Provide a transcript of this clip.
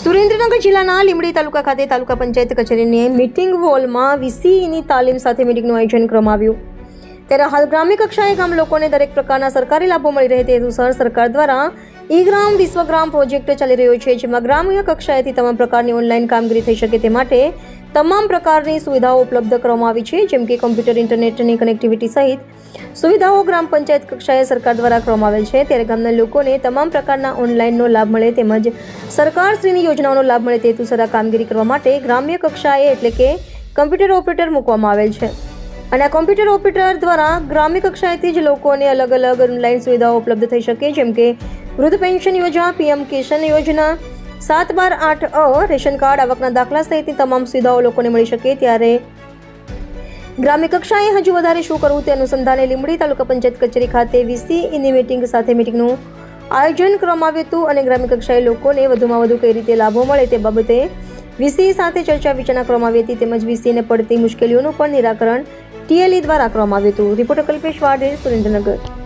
સુરેન્દ્રનગર જિલ્લાના લીંબડી તાલુકા ખાતે તાલુકા પંચાયત કચેરીની મીટિંગ હોલમાં વીસીઈની તાલીમ સાથે મીટિંગનું આયોજન કરવામાં આવ્યું ત્યારે હાલ ગ્રામ્ય કક્ષાએ ગામ લોકોને દરેક પ્રકારના સરકારી લાભો મળી રહે તે હેતુસર સરકાર દ્વારા ઈ ગ્રામ વિશ્વગ્રામ પ્રોજેક્ટ ચાલી રહ્યો છે, જેમાં ગ્રામ્ય કક્ષાએથી તમામ પ્રકારની ઓનલાઈન કામગીરી થઈ શકે તે માટે તમામ પ્રકારની સુવિધાઓ ઉપલબ્ધ કરવામાં આવી છે, જેમ કે કમ્પ્યુટર ઇન્ટરનેટની કનેક્ટિવિટી સહિત. સુવિધાઓ ગ્રામ પંચાયત કક્ષાએ સરકાર દ્વારા કરવામાં આવેલ છે, ત્યારે ગામના લોકોને તમામ પ્રકારના ઓનલાઈનનો લાભ મળે તેમજ સરકારશ્રીની યોજનાઓનો લાભ મળે તે હેતુસર આ કામગીરી કરવા માટે ગ્રામ્ય કક્ષાએ એટલે કે કમ્પ્યુટર ઓપરેટર મૂકવામાં આવેલ છે. અને આ કોમ્પ્યુટર ઓપરેટર દ્વારા ગ્રામ્ય કક્ષાએથી જ લોકોને અલગ અલગ ઓનલાઈન સુવિધાઓ ઉપલબ્ધ થઈ શકે, જેમ કે વૃદ્ધ પેન્શન યોજના, પીએમ કિશન યોજના, સાત બાર આઠ અ રેશન કાર્ડ, આવકના દાખલા સહિતની તમામ સુવિધાઓ લોકોને મળી શકે ત્યારે ગ્રામ્ય કક્ષાએ હજુ વધારે શું કરવું તે અનુસંધાને લીંબડી તાલુકા પંચાયત કચેરી ખાતે વીસીઈની મીટિંગ સાથે મીટિંગનું આયોજન કરવામાં આવ્યું હતું અને ગ્રામ્ય કક્ષાએ લોકોને વધુમાં વધુ કઈ રીતે લાભો મળે તે બાબતે વીસી સાથે ચર્ચા વિચારણા કરવામાં આવી હતી તેમજ વીસીને પડતી મુશ્કેલીઓનું પણ નિરાકરણ ટીએલઈ દ્વારા કરવામાં આવ્યું હતું. રિપોર્ટર કલ્પેશ વાડે સુરેન્દ્રનગર.